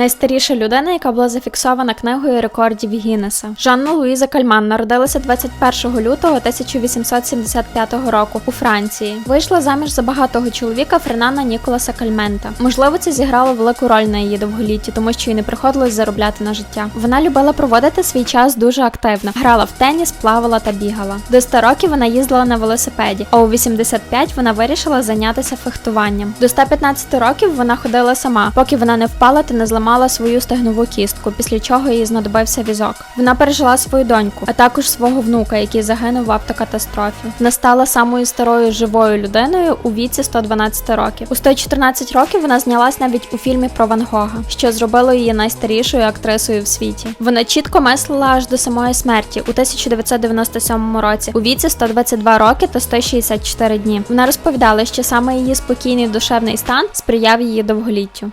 найстаріша людина, яка була зафіксована книгою рекордів Гіннеса. Жанна Луїза Кальман народилася 21 лютого 1875 року у Франції. Вийшла заміж за багатого чоловіка Фернана Ніколаса Кальмента. Можливо, це зіграло велику роль на її довголітті, тому що їй не приходилось заробляти на життя. Вона любила проводити свій час дуже активно. Грала в теніс, плавала та бігала. До 100 років вона їздила на велосипеді, а у 85 вона вирішила зайнятися фехтуванням. До 115 років вона ходила сама, поки вона не впала та не зламала свою стегнову кістку, після чого їй знадобився візок. Вона пережила свою доньку, а також свого внука, який загинув в автокатастрофі. Вона стала самою старою живою людиною у віці 112 років. У 114 років вона знялась навіть у фільмі про Ван Гога, що зробило її найстарішою актрисою в світі. Вона чітко мислила аж до самої смерті у 1997 році у віці 122 роки та 164 дні. Вона розповідала, що саме її спокійний душевний стан сприяв її довголіттю.